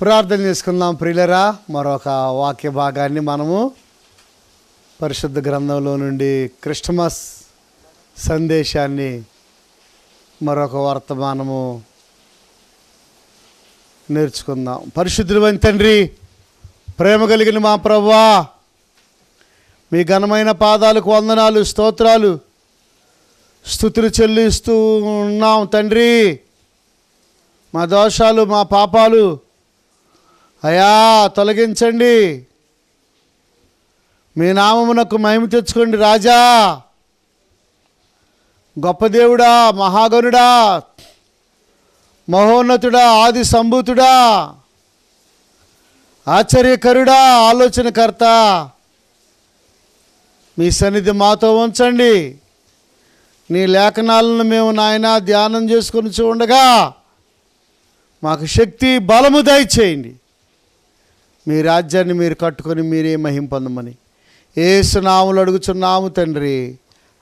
ప్రార్థన చేసుకుందాం ప్రియులరా మరొక వాక్య భాగాన్ని మనము పరిశుద్ధ గ్రంథంలో నుండి క్రిస్టమస్ సందేశాన్ని మరొక వర్తమానము నేర్చుకుందాం. పరిశుద్ధులైన తండ్రి ప్రేమ కలిగిన మా ప్రవ్వా మీ ఘనమైన పాదాలకు వందనాలు స్తోత్రాలు స్థుతులు చెల్లిస్తూ ఉన్నాం తండ్రి. మా దోషాలు మా పాపాలు అయా తొలగించండి. మీ నామమునకు మహిమ తెచ్చుకోండి రాజా. గొప్ప దేవుడా మహాగనుడా మహోన్నతుడా ఆది సంభూతుడా ఆశ్చర్యకరుడా ఆలోచనకర్త. మీ సన్నిధి మాతో ఉంచండి. నీ లేఖనాలను మేము నాయన ధ్యానం చేసుకొని చూడగా మాకు శక్తి బలము దయచేయండి. మీ రాజ్యాన్ని మీరు కట్టుకొని మీరే మహిం పొందమని. ఏసునాములు అడుగుచున్నాము తండ్రి.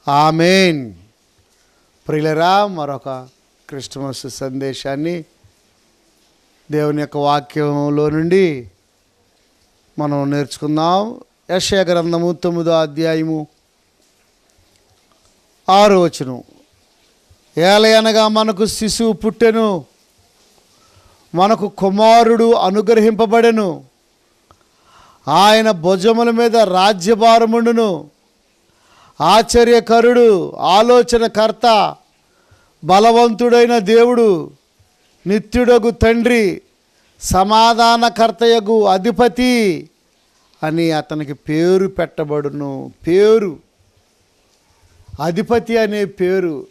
ఆమెన్. ప్రియులరా మరొక క్రిస్టమస్ సందేశాన్ని దేవుని యొక్క వాక్యంలో నుండి మనం నేర్చుకుందాం. యశయ గ్రంథము తొమ్మిదో అధ్యాయము ఆరు వచనం. ఏలయనగా మనకు శిశువు పుట్టెను మనకు కుమారుడు అనుగ్రహింపబడెను. ఆయన భుజముల మీద రాజ్యభారముండును. ఆశ్చర్యకరుడు ఆలోచనకర్త బలవంతుడైన దేవుడు నిత్యుడగు తండ్రి సమాధానకర్తయగు అధిపతి అని అతనికి పేరు పెట్టబడును. పేరు. అధిపతి అనే పేరు.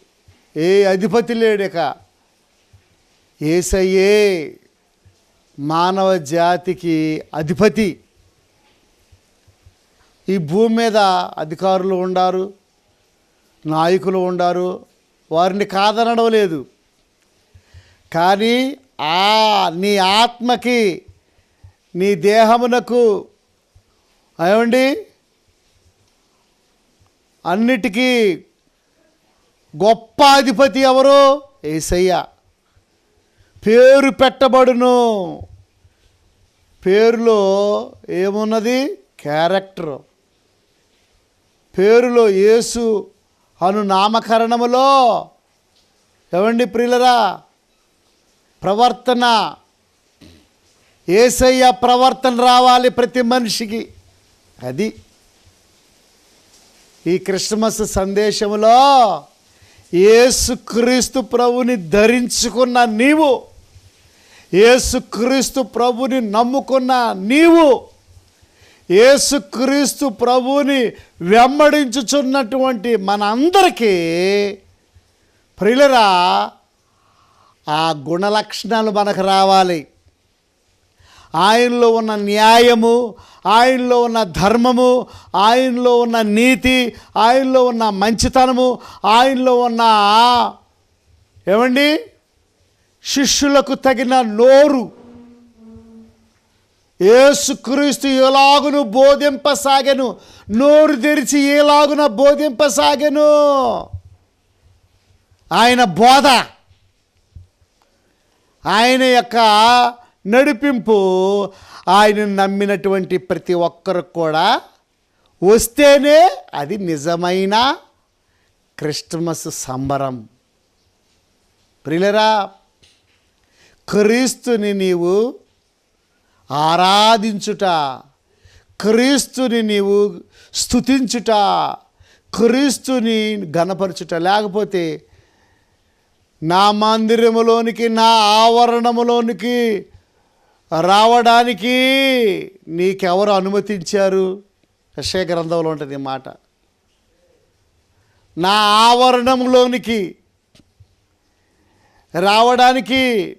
ఏ అధిపతి లేడక? ఏసయ్యే మానవ జాతికి అధిపతి. ఈ భూమి మీద అధికారులు ఉండారు నాయకులు ఉండారు వారిని కాదనడం లేదు కానీ ఆ నీ ఆత్మకి నీ దేహమునకు ఏమండి? అన్నిటికీ గొప్ప అధిపతి ఎవరు? ఏసయ్య. పేరు పెట్టబడును. పేరులో ఏమున్నది? క్యారెక్టర్. పేరులో యేసు అను నామకరణములో. ఏమండి ప్రియులరా? ప్రవర్తన. ఏసయ్య ప్రవర్తన రావాలి ప్రతి మనిషికి. అది. ఈ క్రిస్మస్ సందేశములో ఏసుక్రీస్తు ప్రభుని ధరించుకున్న నీవు ఏసుక్రీస్తు ప్రభుని నమ్ముకున్న నీవు యేసుక్రీస్తు ప్రభుని వెంబడించుచున్నటువంటి మనందరికీ ప్రియులరా ఆ గుణలక్షణాలు మనకు రావాలి. ఆయనలో ఉన్న న్యాయము ఆయనలో ఉన్న ధర్మము ఆయనలో ఉన్న నీతి ఆయనలో ఉన్న మంచితనము ఆయనలో ఉన్న ఏమండి? శిష్యులకు తగిన నోరు. ఏసుక్రీస్తు ఎలాగును బోధింపసాగెను? నోరు తెరిచి ఎలాగున బోధింపసాగెను? ఆయన బోధ. ఆయన యొక్క నడిపింపు ఆయన నమ్మినటువంటి ప్రతి ఒక్కరు కూడా వస్తేనే అది నిజమైన క్రిస్టమస్ సంబరం. ప్రియులరా క్రీస్తుని నీవు ఆరాధించుట. క్రీస్తుని నీవు స్తుతించుట. క్రీస్తుని ఘనపరచుట. లేకపోతే నా మందిరములోనికి నా ఆవరణములోనికి రావడానికి నీకెవరు అనుమతించారు? యశయ గ్రంథంలో ఉంటుంది ఈ మాట. నా ఆవరణంలోనికి రావడానికి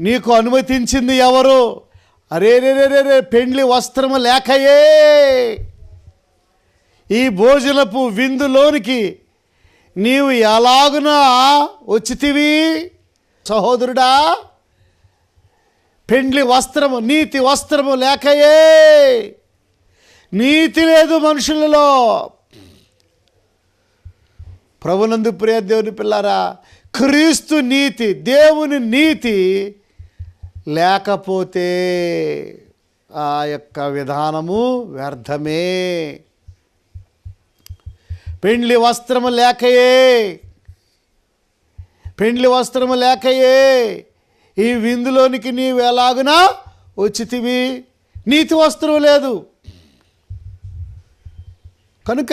నీకు అనుమతించింది ఎవరు? అరే రే రే రే పెండ్లి వస్త్రము లేకయే. ఈ భోజనపు విందులోనికి నీవు ఎలాగునా వచ్చితివి? సహోదరుడా పెండ్లి వస్త్రము నీతి వస్త్రము లేకయే. నీతి లేదు మనుషులలో. ప్రభునందు ప్రియ దేవుని పిల్లారా క్రీస్తు నీతి దేవుని నీతి లేకపోతే ఆ యొక్క విధానము వ్యర్థమే. పెండ్లి వస్త్రము లేకయే. పెండ్లి వస్త్రము లేకయే. ఈ విందులోనికి నీవు ఎలాగునా వచ్చితివి. నీతి వస్త్రం లేదు. కనుక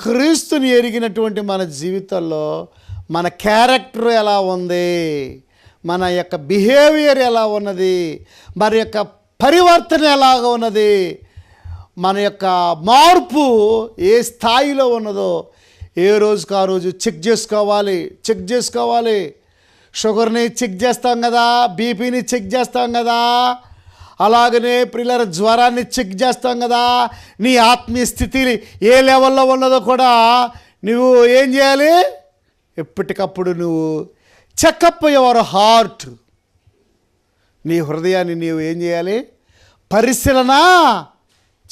క్రీస్తుని ఎరిగినటువంటి మన జీవితంలో మన క్యారెక్టర్ ఎలా ఉంది? మన యొక్క బిహేవియర్ ఎలా ఉన్నది? మన యొక్క పరివర్తన ఎలాగ ఉన్నది? మన యొక్క మార్పు ఏ స్థాయిలో ఉన్నదో ఏ రోజుకు ఆ రోజు చెక్ చేసుకోవాలి చెక్ చేసుకోవాలి. షుగర్ని చెక్ చేస్తాం కదా బీపీని చెక్ చేస్తాం కదా అలాగనే పిల్లల జ్వరాన్ని చెక్ చేస్తాం కదా నీ ఆత్మీయ స్థితి ఏ లెవెల్లో ఉన్నదో కూడా నువ్వు ఏం చేయాలి? ఎప్పటికప్పుడు నువ్వు చెకప్ యువర్ హార్ట్ నీ హృదయాన్ని నీవు ఏం చేయాలి? పరిశీలన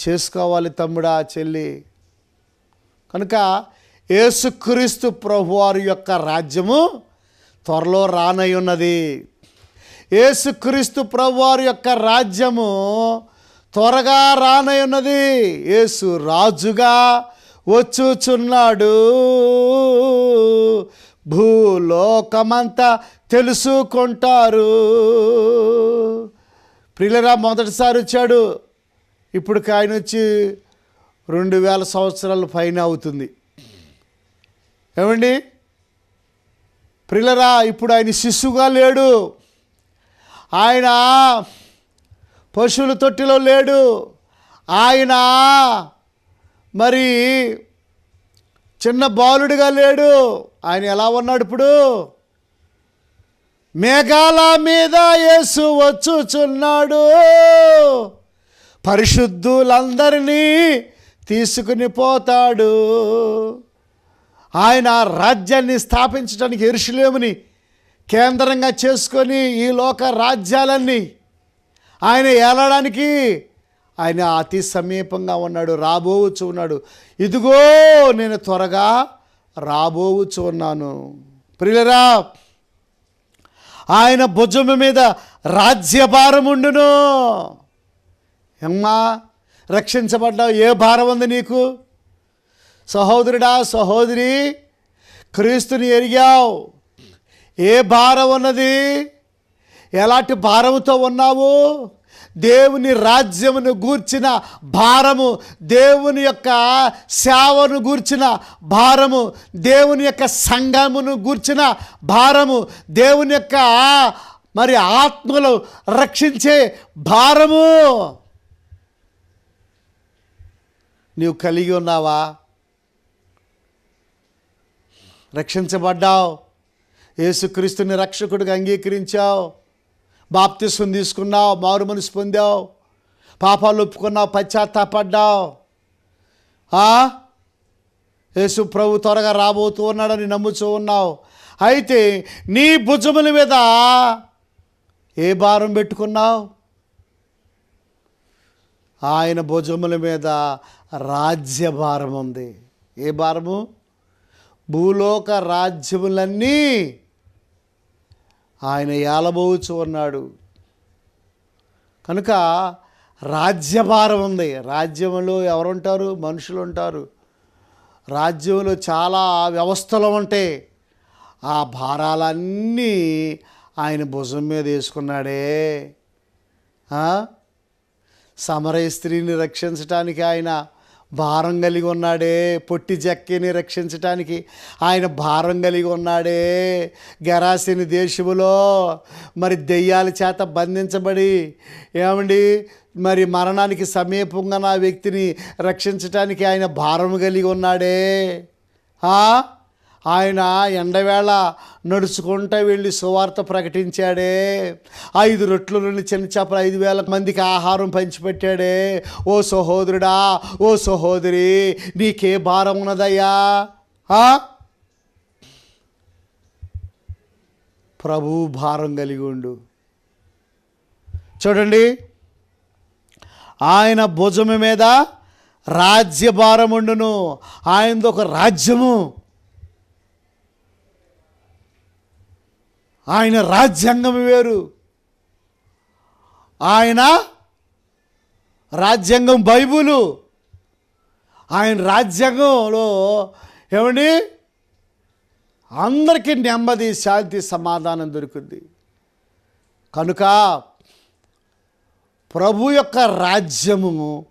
చేసుకోవాలి తమ్ముడా చెల్లి. కనుక యేసుక్రీస్తు ప్రభువారి యొక్క రాజ్యము త్వరలో రానై ఉన్నది. యేసుక్రీస్తు ప్రభువారి యొక్క రాజ్యము త్వరగా రానై ఉన్నది. యేసు రాజుగా వచ్చుచున్నాడు. భూలోకమంతా తెలుసుకుంటారు. ప్రియులరా మొదటిసారి వచ్చాడు. ఇప్పుడు ఆయన వచ్చి రెండు వేల సంవత్సరాల పైన అవుతుంది. ఏమండి? ప్రిలరా ఇప్పుడు ఆయన శిశువుగా లేడు. ఆయన పశువుల తొట్టిలో లేడు. ఆయన మరి చిన్న బాలుడిగా లేడు. ఆయన ఎలా ఉన్నాడు ఇప్పుడు? మేఘాల మీద యేసు వచ్చుచున్నాడు. పరిశుద్ధులందరినీ తీసుకుని పోతాడు. ఆయన రాజ్యాన్ని స్థాపించడానికి ఎరుషులేముని కేంద్రంగా చేసుకొని ఈ లోక రాజ్యాలన్నీ ఆయన ఏలడానికి ఆయన అతి సమీపంగా ఉన్నాడు రాబోవచ్చు ఉన్నాడు. ఇదిగో నేను త్వరగా రాబోవచ్చు ఉన్నాను. ప్రియులరా ఆయన భుజము మీద రాజ్యభారముండును అమ్మా రక్షించబడ్డావు ఏ భారం ఉంది నీకు? సహోదరుడా సహోదరి క్రీస్తుని ఎరిగావు. ఏ భారం ఉన్నది? ఎలాంటి భారముతో ఉన్నావు? దేవుని రాజ్యమును గూర్చిన భారము దేవుని యొక్క సేవను గూర్చిన భారము దేవుని యొక్క సంఘమును గూర్చిన భారము దేవుని యొక్క మరి ఆత్మలు రక్షించే భారము. నీవు కలిగి ఉన్నావా? రక్షించబడ్డావు. యేసుక్రీస్తుని రక్షకుడిగా అంగీకరించావు. బాప్తిస్వం తీసుకున్నావు మారు మనసు పొందావు పాపాలు ఒప్పుకున్నావు పశ్చాత్తాపడ్డావు. యేసు ప్రభు త్వరగా రాబోతూ ఉన్నాడని నమ్ముతూ ఉన్నావు. అయితే నీ భుజముల మీద ఏ భారం పెట్టుకున్నావు? ఆయన భుజముల మీద రాజ్య భారం ఉంది. ఏ భారము? భూలోక రాజ్యములన్నీ ఆయన ఏలబోచు ఉన్నాడు కనుక రాజ్యభారం ఉంది. రాజ్యంలో ఎవరుంటారు? మనుషులు ఉంటారు రాజ్యంలో చాలా వ్యవస్థలు ఉంటాయి ఆ భారాలన్నీ ఆయన భుజం మీద వేసుకున్నాడే. సమరయ స్త్రీని రక్షించటానికి ఆయన భారం కలిగి ఉన్నాడే పొట్టి జక్కిని రక్షించటానికి. ఆయన భారం కలిగి ఉన్నాడే గరాసిని దేశములో మరి దెయ్యాల చేత బంధించబడి. ఏమండి? మరి మరణానికి సమీపంగా నా వ్యక్తిని రక్షించటానికి ఆయన భారం కలిగి ఉన్నాడే. ఆ? ఆయన ఎండవేళ నడుచుకుంటూ వెళ్ళి సువార్త ప్రకటించాడే. ఐదు రొట్లు నుండి చిన్న చేపలు ఐదు వేల మందికి ఆహారం పంచిపెట్టాడే. ఓ సహోదరుడా ఓ సహోదరి నీకే భారం ఉన్నదయ్యా. ప్రభు భారం కలిగి ఉండు. చూడండి. ఆయన భుజము మీద రాజ్యభారం ఉండును. ఆయనది ఒక రాజ్యము. ఆయన రాజ్యాంగం వేరు. ఆయన రాజ్యాంగం బైబులు. ఆయన రాజ్యాంగంలో ఏమండి? అందరికీ నెమ్మది శాంతి సమాధానం దొరుకుద్ది. కనుక ప్రభు యొక్క రాజ్యము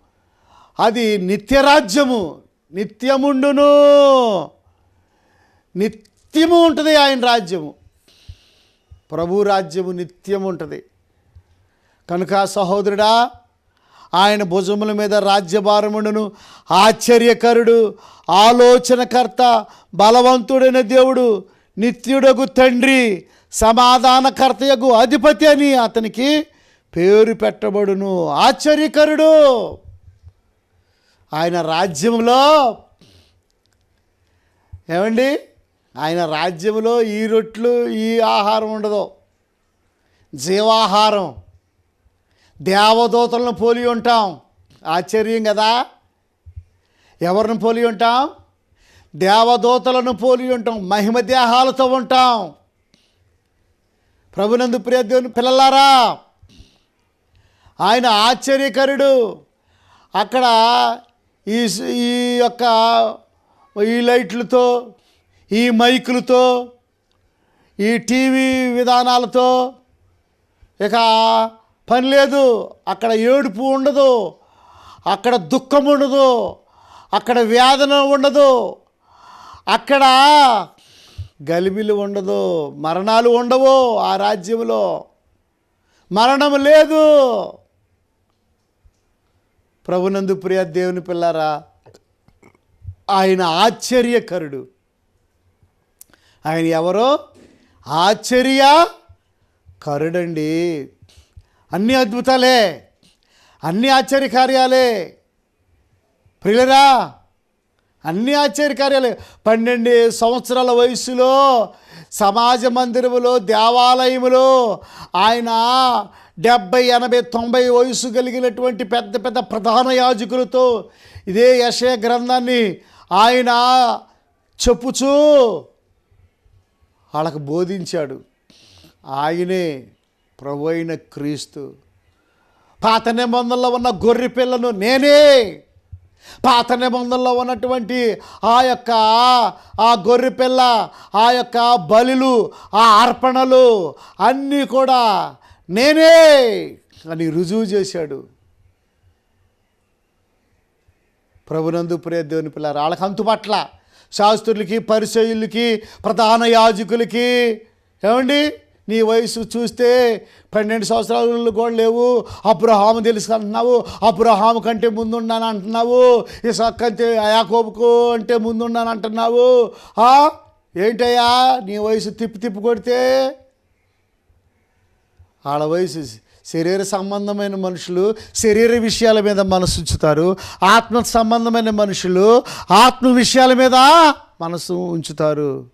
అది నిత్యరాజ్యము. నిత్యముండును. నిత్యము ఉంటుంది ఆయన రాజ్యము. ప్రభు రాజ్యము నిత్యం ఉంటుంది. కనుక సహోదరుడా ఆయన భుజముల మీద రాజ్యభారముండును. ఆశ్చర్యకరుడు ఆలోచనకర్త బలవంతుడైన దేవుడు నిత్యుడగు తండ్రి సమాధానకర్తయగు అధిపతి అని అతనికి పేరు పెట్టబడును. ఆశ్చర్యకరుడు! ఆయన రాజ్యంలో ఏమండి? ఆయన రాజ్యంలో ఈ రొట్లు ఈ ఆహారం ఉండదు. జీవాహారం. దేవదూతలను పోలి ఉంటాం. ఆశ్చర్యం కదా? ఎవరిని పోలి ఉంటాం? దేవదూతలను పోలి ఉంటాం. మహిమ దేహాలతో ఉంటాం. ప్రభునందు ప్రియదేవుని పిల్లలారా ఆయన ఆశ్చర్యకరుడు. అక్కడ ఈ ఈ యొక్క ఈ లైట్లతో ఈ మైకులతో ఈ టీవీ విధానాలతో ఇక పని లేదు అక్కడ ఏడుపు ఉండదు అక్కడ దుఃఖం ఉండదు అక్కడ వేదన ఉండదు అక్కడ గలిబిలు ఉండదు మరణాలు ఉండవు ఆ రాజ్యంలో. మరణం లేదు. ప్రభునందు ప్రియ దేవుని పిల్లారా ఆయన ఆశ్చర్యకరుడు. ఆయన ఎవరో? ఆశ్చర్య కరుడండి. అన్ని అద్భుతాలే అన్ని ఆశ్చర్యకార్యాలే ప్రియులరా అన్ని ఆశ్చర్యకార్యాలే పన్నెండు సంవత్సరాల వయసులో సమాజ మందిరములో దేవాలయములో ఆయన డెబ్బై ఎనభై తొంభై వయసు కలిగినటువంటి పెద్ద పెద్ద ప్రధాన యాజకులతో ఇదే యశయ గ్రంథాన్ని ఆయన చెప్పుచూ వాళ్ళకు బోధించాడు. ఆయనే ప్రభు అయిన క్రీస్తు. పాత నిబంధనలో ఉన్న గొర్రె పిల్లను నేనే. పాత నిబంధనలో ఉన్నటువంటి ఆ యొక్క ఆ గొర్రె పిల్ల ఆ యొక్క బలులు ఆ అర్పణలు అన్నీ కూడా నేనే అని రుజువు చేశాడు. ప్రభునందు ప్రియ దేవుని పిల్లలు వాళ్ళకి అంతు పట్ల శాస్త్రులకి పరిచయులకి ప్రధాన యాజకులకి. ఏమండి? నీ వయసు చూస్తే పన్నెండు సంవత్సరాలు కూడా లేవు. అబ్రహాము తెలుసు అంటున్నావు. అబ్రహాము కంటే ముందున్నాను అంటున్నావు. ఇసాక్ కంటే యాకోబుకు అంటే ముందున్నాను అంటున్నావు. ఆ? ఏంటయ్యా? నీ వయసు తిప్పి తిప్పి కొడితే? వాళ్ళ వయసు శరీర సంబంధమైన మనుషులు శరీర విషయాల మీద మనసు ఉంచుతారు ఆత్మ సంబంధమైన మనుషులు ఆత్మ విషయాల మీద మనసు ఉంచుతారు.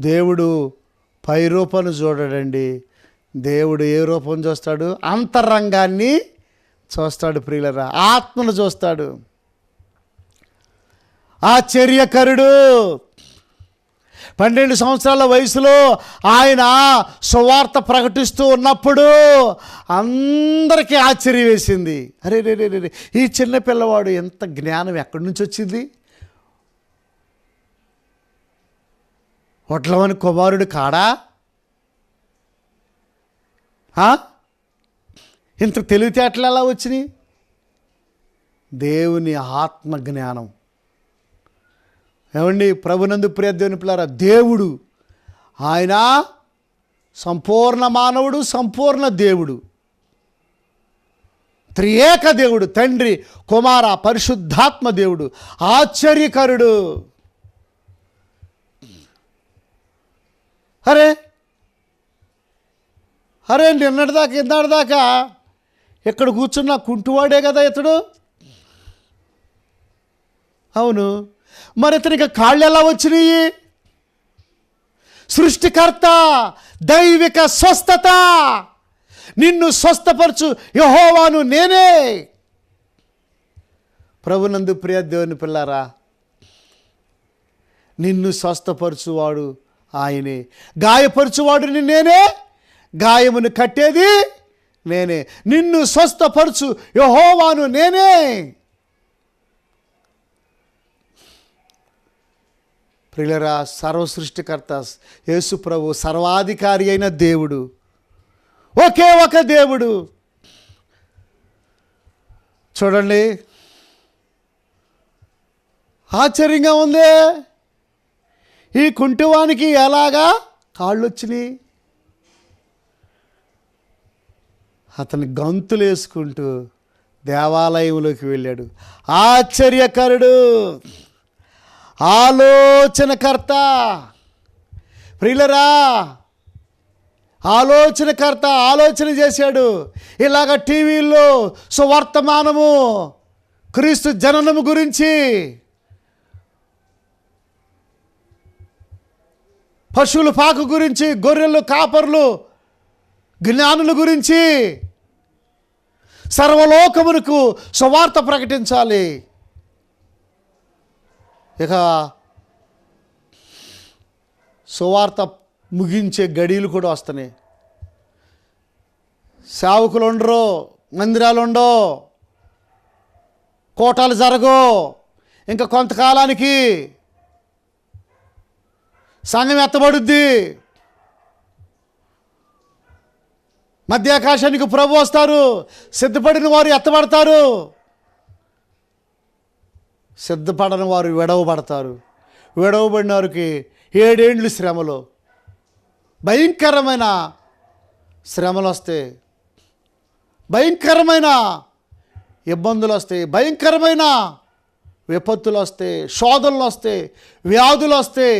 దేవుడు పై రూపాన్ని చూడడండి. దేవుడు ఏ రూపం చూస్తాడు? అంతరంగాన్ని చూస్తాడు ప్రియులరా. ఆత్మను చూస్తాడు. ఆశ్చర్యకరుడు. పన్నెండు సంవత్సరాల వయసులో ఆయన సువార్త ప్రకటిస్తూ ఉన్నప్పుడు అందరికీ ఆశ్చర్యం వేసింది. అరే రే రే రే ఈ చిన్న పిల్లవాడు ఎంత జ్ఞానం ఎక్కడి నుంచి వచ్చింది? వడ్లవని కుమారుడు కాడా? ఇంత తెలివితేటలు ఎలా వచ్చినాయి? దేవుని ఆత్మ జ్ఞానం ఏమండి? ప్రభునందు ప్రియ దేవుని పిల్లారా దేవుడు ఆయన సంపూర్ణ మానవుడు సంపూర్ణ దేవుడు. త్రియేక దేవుడు తండ్రి కుమార పరిశుద్ధాత్మ దేవుడు ఆశ్చర్యకరుడు. అరే అరే నిన్నటిదాకా ఇందాటిదాకా ఇక్కడ కూర్చున్న కుంటువాడే కదా ఇతడు? అవును. మరి అతనికి కాళ్ళు ఎలా వచ్చినాయి? సృష్టికర్త దైవిక స్వస్థత. నిన్ను స్వస్థపరచు యహోవాను నేనే. ప్రభునందు ప్రియ దేవుని పిల్లారా నిన్ను స్వస్థపరచువాడు ఆయనే. గాయపరచువాడు నేనే గాయమును కట్టేది నేనే. నిన్ను స్వస్థపరచు యహోవాను నేనే. ప్రియులరా సర్వసృష్టికర్త యేసు ప్రభు సర్వాధికారి అయిన దేవుడు. ఒకే ఒక దేవుడు. చూడండి. ఆశ్చర్యంగా ఉంది. ఈ కుంటువానికి ఎలాగా కాళ్ళు వచ్చినాయి అతని గంతులు వేసుకుంటూ దేవాలయంలోకి వెళ్ళాడు. ఆశ్చర్యకరుడు. ఆలోచనకర్త. ప్రియులరా ఆలోచనకర్త ఆలోచన చేశాడు. ఇలాగ టీవీల్లో సువర్తమానము క్రీస్తు జననము గురించి పశువుల పాకు గురించి గొర్రెలు కాపర్లు జ్ఞానుల గురించి సర్వలోకమునకు సువార్త ప్రకటించాలి. ఇక సువార్త ముగించే గడియలు కూడా వస్తున్నాయి. సేవకులు ఉండరు మందిరాలు ఉండవు కోటాలు జరగవు. ఇంకా కొంతకాలానికి సంఘం ఎత్తబడుద్ది. మధ్యాకాశానికి ప్రభు వస్తారు సిద్ధపడిన వారు ఎత్తబడతారు. సిద్ధపడని వారు విడవబడతారు. విడవబడిన వారికి ఏడేండ్లు శ్రమలు. భయంకరమైన శ్రమలు వస్తాయి భయంకరమైన ఇబ్బందులు వస్తాయి భయంకరమైన విపత్తులు వస్తాయి శోధనలు వస్తాయి వ్యాధులు వస్తాయి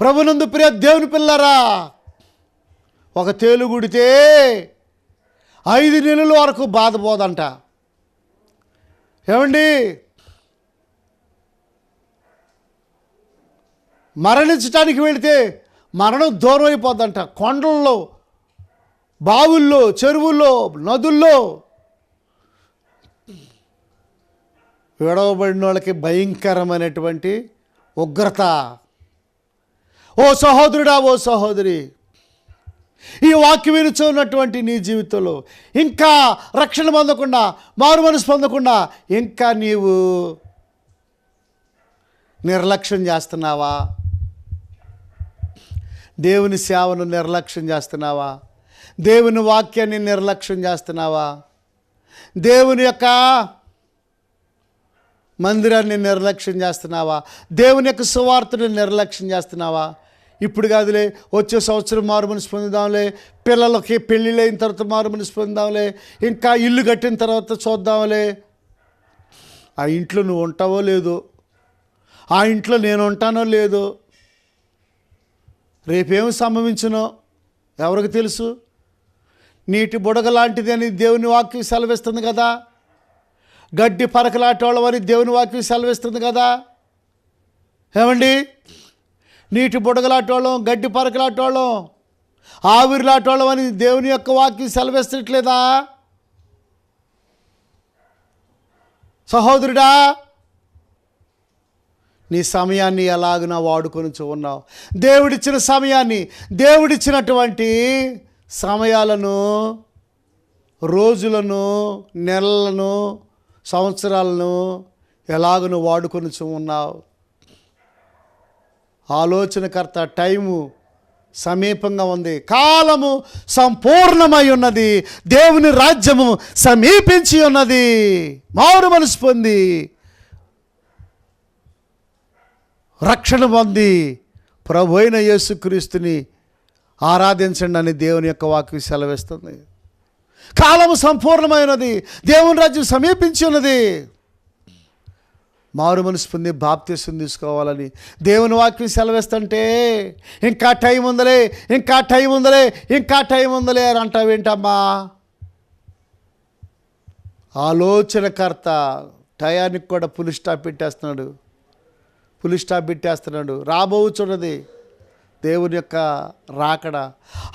ప్రభునందు ప్రియ దేవుని పిల్లరా ఒక తేలుగుడితే ఐదు నెలల వరకు బాధపోదంట ఏమండి? మరణించడానికి వెళితే మరణం దూరం అయిపోద్దంట కొండల్లో బావుల్లో చెరువుల్లో నదుల్లో. విడవబడిన వాళ్ళకి భయంకరమైనటువంటి ఉగ్రత. ఓ సహోదరుడా ఓ సహోదరి ఈ వాక్యం వినుచున్నటువంటి నీ జీవితంలో ఇంకా రక్షణ పొందకుండా మారు మనసు పొందకుండా ఇంకా నీవు నిర్లక్ష్యం చేస్తున్నావా? దేవుని సేవను నిర్లక్ష్యం చేస్తున్నావా? దేవుని వాక్యాన్ని నిర్లక్ష్యం చేస్తున్నావా? దేవుని యొక్క మందిరాన్ని నిర్లక్ష్యం చేస్తున్నావా? దేవుని యొక్క సువార్తను నిర్లక్ష్యం చేస్తున్నావా? ఇప్పుడు కాదులే వచ్చే సంవత్సరం మారు మనసు పొందుదాంలే పిల్లలకి పెళ్ళిళ్ళు అయిన తర్వాత మారు మనసు పొందుదాంలే ఇంకా ఇల్లు కట్టిన తర్వాత చూద్దాంలే. ఆ ఇంట్లో నువ్వు ఉంటావో లేదో ఆ ఇంట్లో నేను ఉంటానో లేదో రేపేమి సంభవించునో? ఎవరికి తెలుసు? నీటి బుడగ లాంటిది అని దేవుని వాక్యం సెలవిస్తుంది కదా. గడ్డి పరకలాటోళ్ళమని దేవుని వాక్యం సెలవిస్తుంది కదా. ఏమండి? నీటి బుడగలాటోళ్ళం గడ్డి పరకలాటోళ్ళం ఆవిరిలాటోళ్ళం అని దేవుని యొక్క వాక్యం సెలవిస్తట్లేదా సహోదరుడా నీ సమయాన్ని ఎలాగునా వాడుకొని ఉన్నావు. దేవుడిచ్చిన సమయాన్ని దేవుడిచ్చినటువంటి సమయాలను రోజులను నెలలను సంవత్సరాలను ఎలాగను వాడుకొని ఉన్నావు. ఆలోచనకర్త టైము సమీపంగా ఉంది. కాలము సంపూర్ణమై ఉన్నది. దేవుని రాజ్యము సమీపించి ఉన్నది. మారు మనసు పొంది. రక్షణ పొంది ప్రభు అయిన యేసుక్రీస్తుని ఆరాధించండి అని దేవుని యొక్క వాక్యం సెలవిస్తుంది. కాలము సంపూర్ణమైనది దేవుని రాజ్యం సమీపించి ఉన్నది. మారు మనసు పొంది బాప్తీసం తీసుకోవాలని దేవుని వాక్యం సెలవిస్తుంటే ఇంకా టైం ఉందలే ఇంకా టైం ఉందలే ఇంకా టైం ఉందలే అని అంటావేంటమ్మా ఆలోచనకర్త టయానికి కూడా పులి స్టాప్ పెట్టేస్తున్నాడు. పులి స్టాప్ పెట్టేస్తున్నాడు. రాబోచున్నది దేవుని యొక్క రాకడ.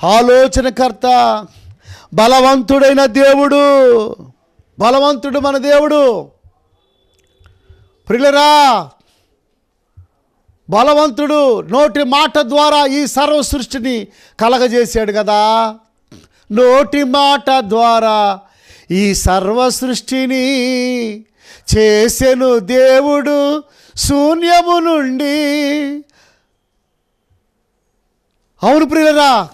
ఆలోచనకర్త బలవంతుడైన దేవుడు బలవంతుడు మన దేవుడు. ప్రిలరా బలవంతుడు నోటి మాట ద్వారా ఈ సర్వ సృష్టిని కలగజేశాడు కదా. నోటి మాట ద్వారా ఈ సర్వ సృష్టిని చేసెను దేవుడు. శూన్యము నుండి. అవును ప్రియులరా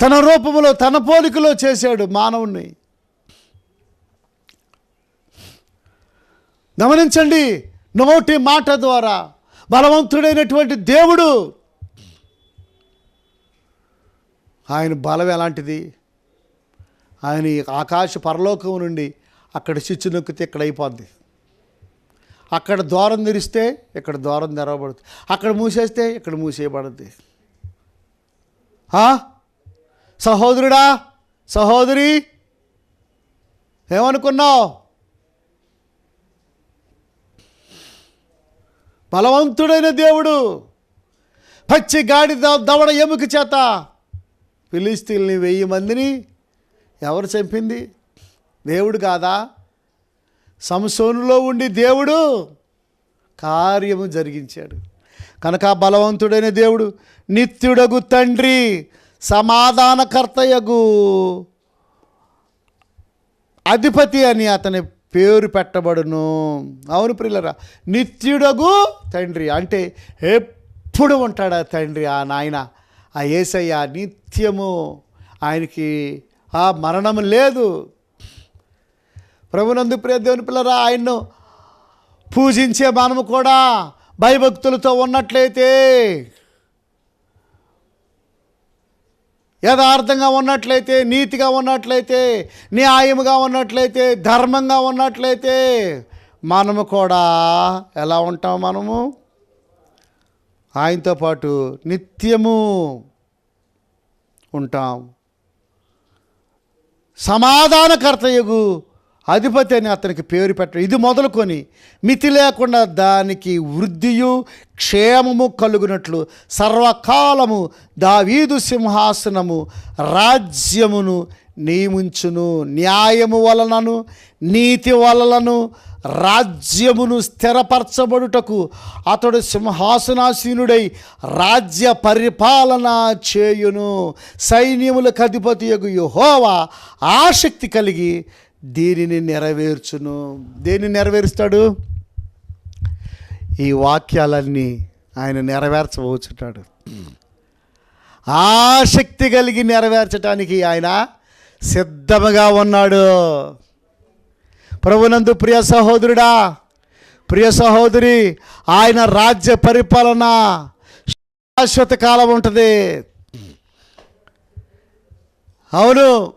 తన రూపములో తన పోలికలో చేశాడు మానవుణ్ణి. గమనించండి నోటి మాట ద్వారా బలవంతుడైనటువంటి దేవుడు ఆయన బలం ఎలాంటిది? ఆయన ఆకాశ పరలోకం నుండి అక్కడ చిచ్చు నొక్కితే ఇక్కడ అయిపోద్ది. అక్కడ ద్వారం తెరిస్తే ఇక్కడ ద్వారం తెరవబడుతుంది. అక్కడ మూసేస్తే ఇక్కడ మూసేయబడుద్ది. సహోదరుడా సహోదరి ఏమనుకున్నావు? బలవంతుడైన దేవుడు పచ్చి గాడి దవడ ఎముక చేత ఫిలిస్తీన్ని వెయ్యి మందిని ఎవరు చంపింది? దేవుడు కాదా? సంసోనులో ఉండి దేవుడు కార్యము జరిగించాడు. కనుక బలవంతుడైన దేవుడు నిత్యుడగు తండ్రి సమాధానకర్తయగు అధిపతి అని అతని పేరు పెట్టబడును. అవును ప్రిల్లరా నిత్యుడగు తండ్రి అంటే ఎప్పుడు ఉంటాడు ఆ తండ్రి ఆ నాయన ఆ ఏసయ్య నిత్యము ఆయనకి ఆ మరణం లేదు. ప్రభునందు ప్రియ దేవుని పిల్లరా ఆయన్ను పూజించే మనము కూడా భయభక్తులతో ఉన్నట్లయితే యథార్థంగా ఉన్నట్లయితే నీతిగా ఉన్నట్లయితే న్యాయముగా ఉన్నట్లయితే ధర్మంగా ఉన్నట్లయితే మనము కూడా ఎలా ఉంటాం మనము? ఆయనతో పాటు నిత్యము ఉంటాం. సమాధానకర్తయుగు అధిపతి అని అతనికి పేరు పెట్టడం. ఇది మొదలుకొని మితి లేకుండా దానికి వృద్ధియు క్షేమము కలుగునట్లు సర్వకాలము దావీదు సింహాసనము రాజ్యమును నియమించును. న్యాయము వలనను నీతి వలనను రాజ్యమును స్థిరపరచబడుటకు అతడు సింహాసనాసీనుడై రాజ్య పరిపాలన చేయును. సైన్యములకు అధిపతి యహోవా ఆసక్తి కలిగి దీనిని నెరవేర్చును. దేన్ని నెరవేరుస్తాడు? ఈ వాక్యాలన్నీ ఆయన నెరవేర్చబోచుంటాడు. ఆసక్తి కలిగి నెరవేర్చడానికి ఆయన సిద్ధముగా ఉన్నాడు. ప్రభునందు ప్రియ సహోదరుడా ప్రియ సహోదరి ఆయన రాజ్య పరిపాలన శాశ్వత కాలం ఉంటుంది. అవును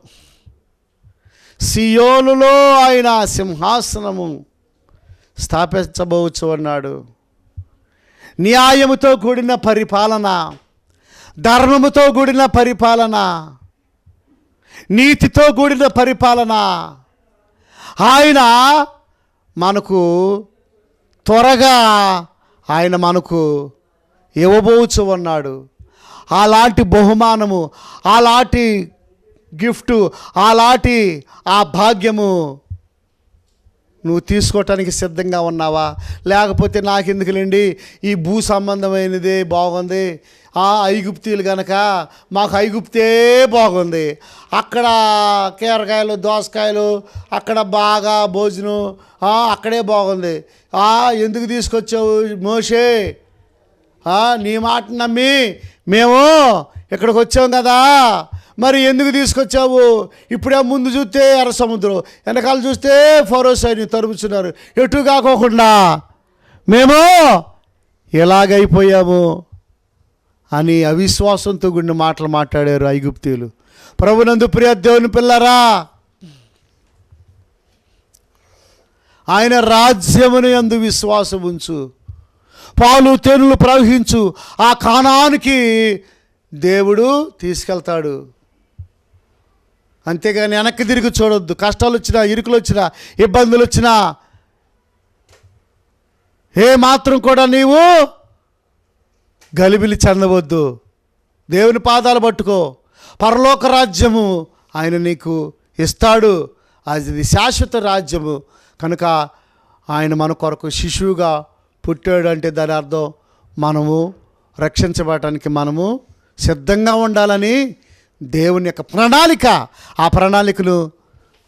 సియోనులో ఆయన సింహాసనము స్థాపించబోవచ్చు అన్నాడు. న్యాయముతో కూడిన పరిపాలన ధర్మముతో కూడిన పరిపాలన నీతితో కూడిన పరిపాలన ఆయన మనకు త్వరగా ఆయన మనకు ఇవ్వబోచు ఉన్నాడు అలాంటి బహుమానము అలాంటి గిఫ్ట్ అలాంటి ఆ భాగ్యము. నువ్వు తీసుకోవటానికి సిద్ధంగా ఉన్నావా? లేకపోతే నాకెందుకులేండి? ఈ భూ సంబంధమైనదే బాగుంది. ఆ ఐగుప్తీలు కనుక మాకు ఐగుప్తే బాగుంది. అక్కడ కీరకాయలు దోసకాయలు అక్కడ బాగా భోజనం అక్కడే బాగుంది. ఎందుకు తీసుకొచ్చావు మోషే? నీ మాట నమ్మి మేము ఇక్కడికి వచ్చాం కదా. మరి ఎందుకు తీసుకొచ్చావు? ఇప్పుడే ముందు చూస్తే ఎర్ర సముద్రం వెనకాల చూస్తే ఫరో సైన్యం తరుముతున్నారు. ఎటు కాకోకుండా? మేము ఎలాగైపోయాము? అని అవిశ్వాసంతో గుండి మాటలు మాట్లాడారు ఐగుప్తీయులు. ప్రభునందు ప్రియ దేవుని పిల్లరా ఆయన రాజ్యమును అందు విశ్వాసం ఉంచు. పాలు తేనులు ప్రవహించు. ఆ కానానికి దేవుడు తీసుకెళ్తాడు. అంతేగాని వెనక్కి తిరిగి చూడొద్దు. కష్టాలు వచ్చినా ఇరుకులు వచ్చినా ఇబ్బందులు వచ్చినా ఏ మాత్రం కూడా నీవు గలిబిలి చెందవద్దు. దేవుని పాదాలు పట్టుకో. పరలోక రాజ్యము ఆయన నీకు ఇస్తాడు. అది శాశ్వత రాజ్యము. కనుక ఆయన మన కొరకు శిశువుగా పుట్టాడు అంటే దాని అర్థం మనము రక్షించబడటానికి మనము సిద్ధంగా ఉండాలని దేవుని యొక్క ప్రణాళిక. ఆ ప్రణాళికను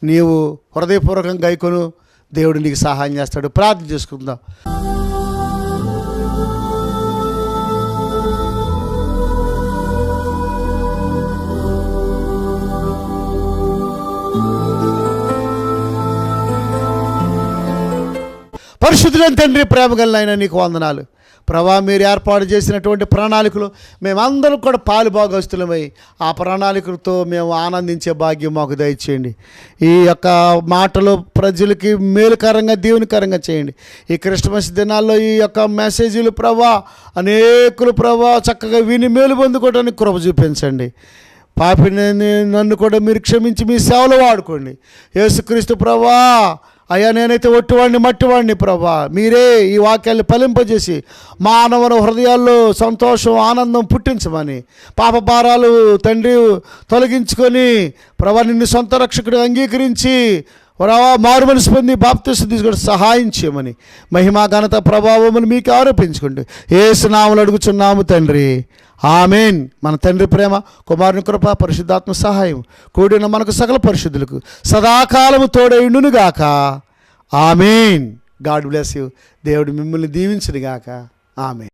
నీవు హృదయపూర్వకంగా గైకొను దేవుడు నీకు సహాయం చేస్తాడు. ప్రార్థన చేసుకుందాం. పరిశుద్ధులని తండ్రి ప్రేమగలనైన నీకు వందనాలు. ప్రభా మీరు ఏర్పాటు చేసినటువంటి ప్రణాళికలు మేమందరం కూడా పాలు భాగస్తులమై ఆ ప్రణాళికలతో మేము ఆనందించే భాగ్యం మాకు దయచేయండి. ఈ యొక్క మాటలు ప్రజలకి మేలుకరంగా దీవునికరంగా చేయండి. ఈ క్రిస్మస్ దినాల్లో ఈ యొక్క మెసేజీలు ప్రభా అనేకులు ప్రభా చక్కగా విని మేలు పొందుకోవడానికి కృప చూపించండి. పాపిని నన్ను కూడా మీరు క్షమించి మీ సేవలు వాడుకోండి. యేసుక్రీస్తు ప్రభా అయ్యా నేనైతే ఒట్టివాడిని మట్టివాడిని ప్రభా. మీరే ఈ వాక్యాన్ని ఫలింపజేసి మానవుల హృదయాల్లో సంతోషం ఆనందం పుట్టించమని పాప భారాలు తండ్రి తొలగించుకొని ప్రభా నిన్ను సొంత రక్షకుడు అంగీకరించి ప్రభా మారు మనసు పొంది బాప్తిస్తు తీసుకొని సహాయం చేయమని మహిమా ఘనత ప్రభావమును మీకు ఆరోపించుకోండి స్నాములు అడుగుచున్నాము తండ్రి. ఆమెన్. మన తండ్రి ప్రేమ కుమారుని కృప పరిశుద్ధాత్మ సహాయం కూడిన మనకు సకల పరిశుద్ధులకు సదాకాలము తోడైండునుగాక ఆమెన్. God bless you. దేవుడు మిమ్మల్ని దీవించునుగాక. ఆమెన్.